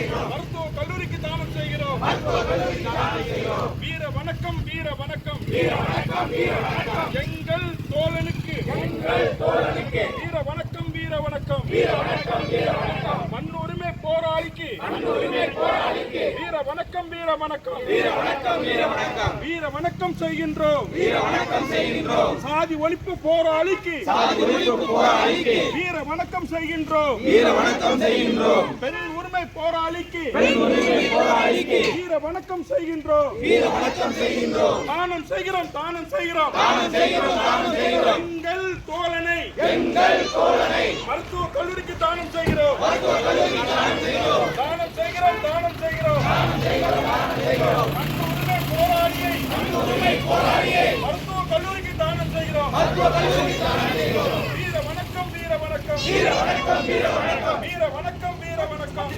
மருத்துவ கல்லூரிக்கு தானம் செய்கிறோம். வீர வணக்கம் வீர வணக்கம். எங்கள் தோழனுக்கு. வீர வணக்கம் வீர வணக்கம். மண்ணுரிமை போராளிக்கு. வீர வணக்கம் வீர வணக்கம். வீர வணக்கம் செய்கின்றோம். சாதி ஒழிப்பு போராளிக்கு. வீர வணக்கம் செய்கின்றோம். பெண் விடுதலை போராளிக்கு. வீர வணக்கம் செய்கின்றோம். வீர வணக்கம் செய்கின்றோம். தானம் செய்கிறோம் தானம் செய்கிறோம். தானம் செய்கிறோம் எங்கள் தோழனை. எங்கள் தோழனை. மருத்துவ கல்லூரிக்கு தானம் செய்கிறோம். தானம் செய்கிறோம். தானம் செய்கிறோம். வீர வணக்கம் வீர வணக்கம். வீர வணக்கம் வீர வணக்கம். வீர வணக்கம். வீர வணக்கம்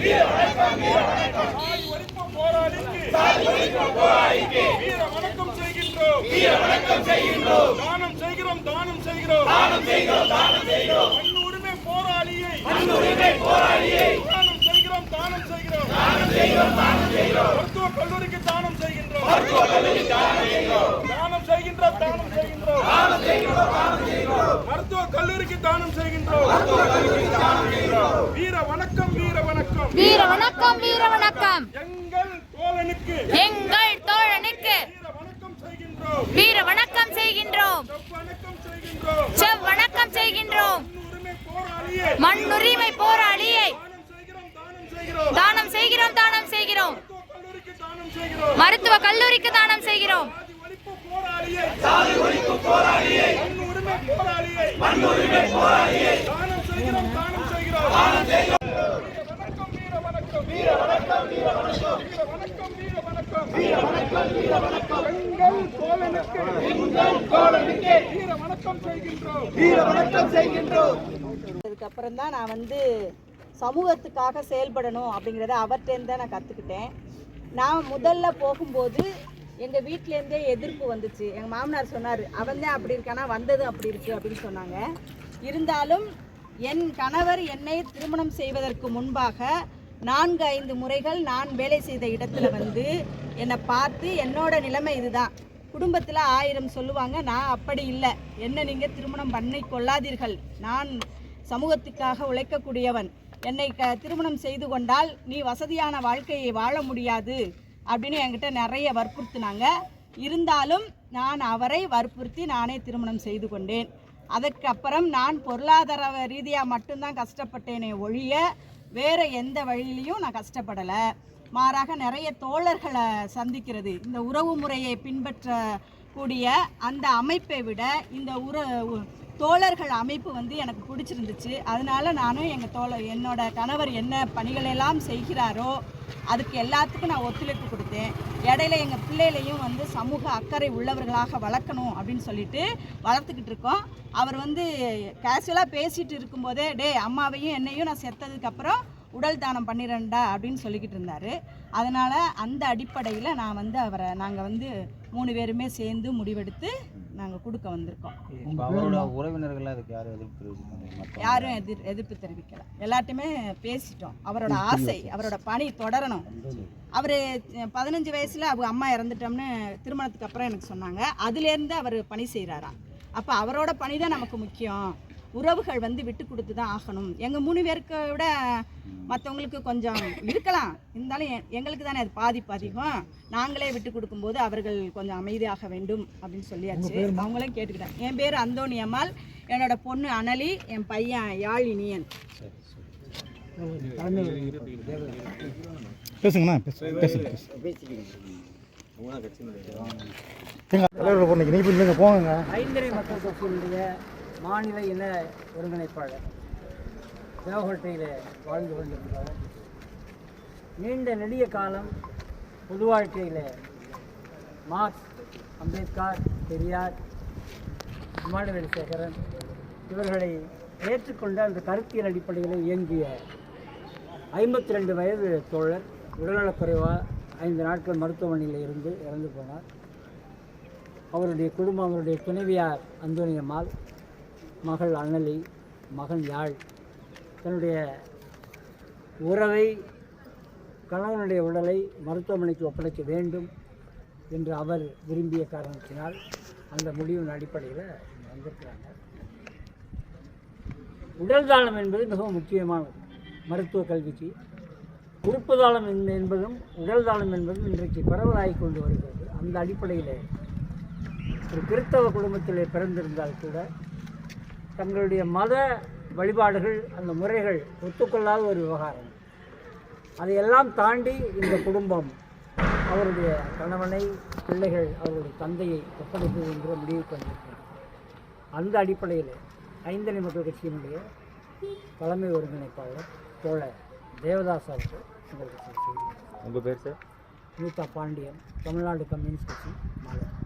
வீர வணக்கம் சாதி ஒழிப்பு போராளிக்கு சாதி ஒழிப்பு போராளிக்கு வீர வணக்கம் செய்கின்றோம் வீர வணக்கம் செய்கின்றோம் தானம் செய்கிறோம் தானம் செய்கிறோம் தானம் செய்கிறோம் தானம் செய்கிறோம் மண் உரிமை போராளியை மண் உரிமை போராளியை தானம் செய்கிறோம் தானம் செய்கிறோம் தானம் செய்கிறோம் தானம் செய்கிறோம் மருத்துவ கல்லூரிக்கு தானம் செய்கின்றோம். மருத்துவ கல்லூரிக்கு தானம் செய்கிறோம் தானம் செய்கின்றோம் தானம் செய்கின்றோம் தானம் செய்கிறோம் தானம் செய்கிறோம் மருத்துவ கல்லூரிக்கு தானம் செய்கின்றோம் மருத்துவ கல்லூரிக்கு தானம் செய்கிறோம் வீர வணக்கம். வீர வணக்கம் வீர வணக்கம். எங்கள் தோழனுக்கு வீர வணக்கம் செய்கின்றோம். செவ் வணக்கம் செய்கின்றோம். மண்ணுரிமை போராளியை. தானம் செய்கிறோம் தானம் செய்கிறோம். மருத்துவ கல்லூரிக்கு தானம் செய்கிறோம். போராளியை. எங்கள் தோழனுக்கு எங்கள் தோழனுக்கு வீர வணக்கம் செய்கின்றோம் வீர வணக்கம் செய்கின்றோம் அதுக்கப்புறம் தான் நான் வந்து சமூகத்துக்காக செயல்படணும் அப்படிங்கிறத அவர்கிட்டேருந்து தான் நான் கற்றுக்கிட்டேன் நான் முதல்ல போகும்போது எங்கள் வீட்டிலேருந்தே எதிர்ப்பு வந்துச்சு. எங்கள் மாமனார் சொன்னார் அவன் தான் அப்படி இருக்கானா வந்தது அப்படி இருக்கு அப்படின்னு சொன்னாங்க. இருந்தாலும் என் கணவர் என்னை திருமணம் செய்வதற்கு முன்பாக நான்கு ஐந்து முறைகள் நான் வேலை செய்த இடத்துல வந்து என்னை பார்த்து என்னோட நிலைமை இதுதான். குடும்பத்தில் ஆயிரம் சொல்லுவாங்க நான் அப்படி இல்லை. என்ன நீங்கள் திருமணம் பண்ணி கொள்ளாதீர்கள். நான் சமூகத்துக்காக உழைக்கக்கூடியவன். என்னை க திருமணம் செய்து கொண்டால் நீ வசதியான வாழ்க்கையை வாழ முடியாது அப்படின்னு என்கிட்ட நிறைய வற்புறுத்தினாங்க. இருந்தாலும் நான் அவரை வற்புறுத்தி நானே திருமணம் செய்து கொண்டேன். அதற்கப்புறம் நான் பொருளாதார ரீதியாக மட்டும்தான் கஷ்டப்பட்டேனே ஒழிய வேறு எந்த வழியிலையும் நான் கஷ்டப்படலை. மாறாக நிறைய தோழர்களை சந்திக்கிறது. இந்த உறவு முறையை பின்பற்றக்கூடிய அந்த அமைப்பை விட இந்த உற தோழர்கள் அமைப்பு வந்து எனக்கு பிடிச்சிருந்துச்சு. அதனால நானும் எங்கள் தோழர் என்னோட கணவர் என்ன பணிகளெல்லாம் செய்கிறாரோ அதுக்கு எல்லாத்துக்கும் நான் ஒத்துழைப்பு கொடுத்தேன். இடையில எங்கள் பிள்ளைகளையும் வந்து சமூக அக்கறை உள்ளவர்களாக வளர்க்கணும் அப்படின்னு சொல்லிட்டு வளர்த்துக்கிட்டு இருக்கோம். அவர் வந்து கேஷுவலாக பேசிட்டு இருக்கும்போதே டே அம்மாவையும் என்னையும் நான் செத்ததுக்கப்புறம் உடல் தானம் பண்ணிடுறேன்டா அப்படின்னு சொல்லிக்கிட்டு இருந்தார். அதனால் அந்த அடிப்படையில் நான் வந்து அவரை நாங்கள் வந்து மூணு பேருமே சேர்ந்து முடிவெடுத்து நாங்கள் கொடுக்க வந்திருக்கோம். அவரோட உறவினர்கள் அதுக்கு யாரும் எதிர்ப்பு யாரும் எதிர் எதிர்ப்பு தெரிவிக்கல. எல்லாத்தையுமே பேசிட்டோம். அவரோட ஆசை அவரோட பணி தொடரணும். அவர் பதினஞ்சு வயசில் அவங்க அம்மா இறந்துட்டோம்னு திருமணத்துக்கு அப்புறம் எனக்கு சொன்னாங்க. அதுலேருந்து அவர் பணி செய்கிறாராம் அப்போ அவரோட பணி தான் நமக்கு முக்கியம். உறவுகள் வந்து விட்டு கொடுத்து தான் ஆகணும். எங்கள் மூணு பேருக்கு விட மற்றவங்களுக்கு கொஞ்சம் இருக்கலாம். இருந்தாலும் எ- எங்களுக்கு தானே அது பாதிப்பு அதிகம். நாங்களே விட்டு கொடுக்கும்போது அவர்கள் கொஞ்சம் அமைதியாக வேண்டும் அப்படின்னு சொல்லியாச்சு. அவங்களையும் கேட்டுக்கிட்டேன் என் பேர் அந்தோணி அம்மாள். என்னோட பொண்ணு அனலி என் பையன் யாழினியன் பேசுங்கண்ணா பேசு பேசுங்க தலைவர் பொண்ணுக்கு நீ போங்க மாநில இன ஒருங்கிணைப்பாளர் தேவகோட்டையில் வாழ்ந்து கொண்டிருக்கிறார். நீண்ட நெடிய காலம் பொது வாழ்க்கையில் மார்க்ஸ் அம்பேத்கர் பெரியார் இமானுவேல் சேகரன் இவர்களை ஏற்றுக்கொண்ட அந்த கருத்தியல் அடிப்படையில் இயங்கிய ஐம்பத்தி ரெண்டு வயது தோழர் உடல்நலக்குறைவாக ஐந்து நாட்கள் மருத்துவமனையில் இருந்து இறந்து போனார். அவருடைய குடும்பம் அவருடைய துணைவியார் அந்தோனியம்மாள் மகள் அண்ணலி மகன் யாழ். தன்னுடைய உறவை கணவனுடைய உடலை மருத்துவமனைக்கு ஒப்படைக்க வேண்டும் என்று அவர் விரும்பிய காரணத்தினால் அந்த முடிவின் அடிப்படையில் வந்திருக்கிறாங்க. உடல் தாளம் என்பது மிகவும் முக்கியமானது. மருத்துவ கல்விக்கு உறுப்பு தாளம் என்பதும் உடல் தாளம் என்பதும் இன்றைக்கு பரவலாகி கொண்டு வருகிறது. அந்த அடிப்படையில் ஒரு கிறிஸ்தவ குடும்பத்தில் பிறந்திருந்தால் கூட தங்களுடைய மத வழிபாடுகள் அந்த முறைகள் ஒத்துக்கொள்ளாத ஒரு விவகாரம். அதையெல்லாம் தாண்டி இந்த குடும்பம் அவருடைய கணவனை பிள்ளைகள் அவருடைய தந்தையை ஒப்படைப்பது என்கிற முடிவுக்கு வந்திருக்கிறார் அந்த அடிப்படையில் ஐந்தனை மக்கள் கட்சியினுடைய தலைமை ஒருங்கிணைப்பாளர் தோழர் தேவதாஸ் அவர்கள் உங்களுக்கு சில செய்தி உங்கள் பேர் சார்? நீதா பாண்டியன் தமிழ்நாடு கம்யூனிஸ்ட் கட்சி மாநிலம்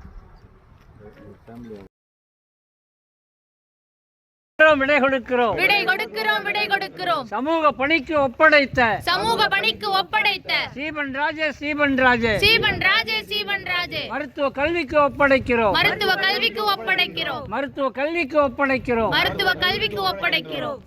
விடை கொடுக்கிறோம். விடை கொடுக்கிறோம் விடை கொடுக்கிறோம். சமூக பணிக்கு ஒப்படைத்த சமூக பணிக்கு ஒப்படைத்த சீபன் ராஜே சீபன் ராஜே. சீபன் ராஜே சீபன் ராஜே. மருத்துவ கல்விக்கு ஒப்படைக்கிறோம். மருத்துவ கல்விக்கு ஒப்படைக்கிறோம். மருத்துவ கல்விக்கு ஒப்படைக்கிறோம். மருத்துவ கல்விக்கு ஒப்படைக்கிறோம்.